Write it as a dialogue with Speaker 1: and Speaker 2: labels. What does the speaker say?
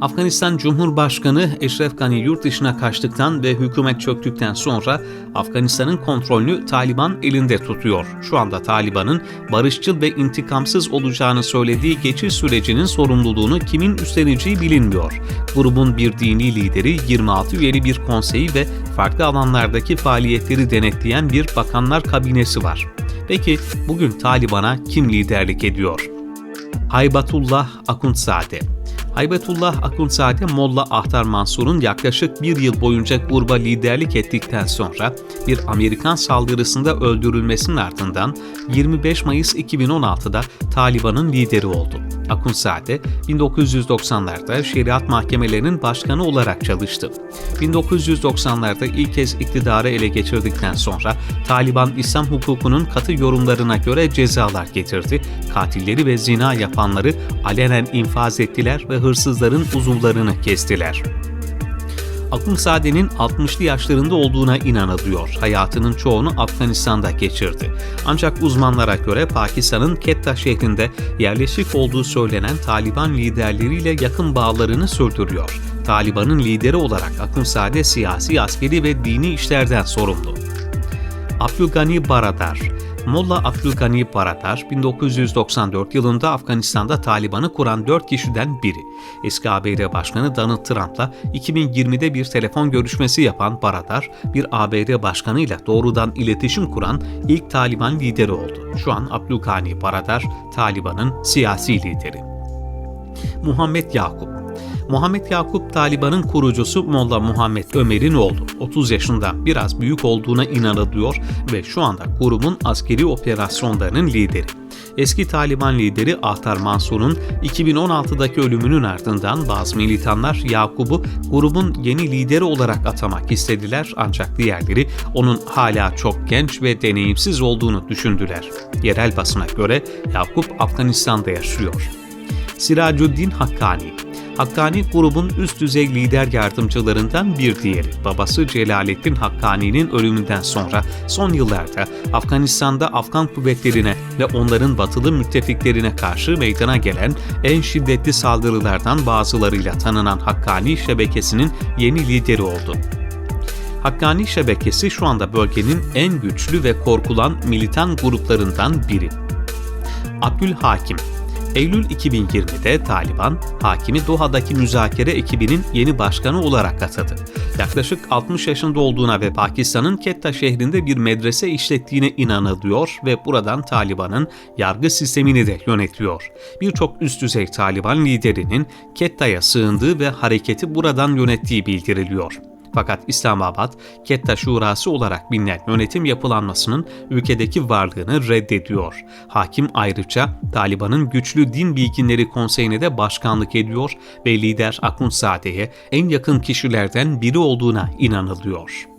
Speaker 1: Afganistan Cumhurbaşkanı Eşref Gani yurt dışına kaçtıktan ve hükümet çöktükten sonra Afganistan'ın kontrolünü Taliban elinde tutuyor. Şu anda Taliban'ın barışçıl ve intikamsız olacağını söylediği geçiş sürecinin sorumluluğunu kimin üstleneceği bilinmiyor. Grubun bir dini lideri 26 üyeli bir konseyi ve farklı alanlardaki faaliyetleri denetleyen bir bakanlar kabinesi var. Peki bugün Taliban'a kim liderlik ediyor? Haybatullah Akuntzade Haybetullah Akuntzade Molla Ahtar Mansur'un yaklaşık bir yıl boyunca gruba liderlik ettikten sonra bir Amerikan saldırısında öldürülmesinin ardından 25 Mayıs 2016'da Taliban'ın lideri oldu. Akuntzade 1990'larda şeriat mahkemelerinin başkanı olarak çalıştı. 1990'larda ilk kez iktidarı ele geçirdikten sonra Taliban İslam hukukunun katı yorumlarına göre cezalar getirdi. Katilleri ve zina yapanları alenen infaz ettiler ve hırsızların uzuvlarını kestiler. Akunzade'nin 60'lı yaşlarında olduğuna inanılıyor. Hayatının çoğunu Afganistan'da geçirdi. Ancak uzmanlara göre Pakistan'ın Quetta şehrinde yerleşik olduğu söylenen Taliban liderleriyle yakın bağlarını sürdürüyor. Taliban'ın lideri olarak Akunzade siyasi, askeri ve dini işlerden sorumlu. Abdülgani Baradar Molla Abdülgani Baradar, 1994 yılında Afganistan'da Taliban'ı kuran 4 kişiden biri. Eski ABD Başkanı Donald Trump'la 2020'de bir telefon görüşmesi yapan Baradar, bir ABD başkanıyla doğrudan iletişim kuran ilk Taliban lideri oldu. Şu an Abdülgani Baradar, Taliban'ın siyasi lideri. Muhammed Yakup Muhammed Yakup Taliban'ın kurucusu Molla Muhammed Ömer'in oğlu. 30 yaşında biraz büyük olduğuna inanılıyor ve şu anda grubun askeri operasyonlarının lideri. Eski Taliban lideri Ahtar Mansur'un 2016'daki ölümünün ardından bazı militanlar Yakup'u grubun yeni lideri olarak atamak istediler ancak diğerleri onun hala çok genç ve deneyimsiz olduğunu düşündüler. Yerel basına göre Yakup Afganistan'da yaşıyor. Siracuddin Hakkani Hakkani grubun üst düzey lider yardımcılarından bir diğeri. Babası Celalettin Hakkani'nin ölümünden sonra son yıllarda Afganistan'da Afgan kuvvetlerine ve onların batılı müttefiklerine karşı meydana gelen en şiddetli saldırılardan bazılarıyla tanınan Hakkani şebekesinin yeni lideri oldu. Hakkani şebekesi şu anda bölgenin en güçlü ve korkulan militan gruplarından biri. Abdülhakim Eylül 2020'de Taliban, hakimi Doha'daki müzakere ekibinin yeni başkanı olarak atadı. Yaklaşık 60 yaşında olduğuna ve Pakistan'ın Quetta şehrinde bir medrese işlettiğine inanılıyor ve buradan Taliban'ın yargı sistemini de yönetiyor. Birçok üst düzey Taliban liderinin Quetta'ya sığındığı ve hareketi buradan yönettiği bildiriliyor. Fakat İslamabad, Ketta Şurası olarak bilinen yönetim yapılanmasının ülkedeki varlığını reddediyor. Hakim ayrıca Taliban'ın Güçlü Din Bilginleri Konseyi'ne de başkanlık ediyor ve lider Akunzade'ye en yakın kişilerden biri olduğuna inanılıyor.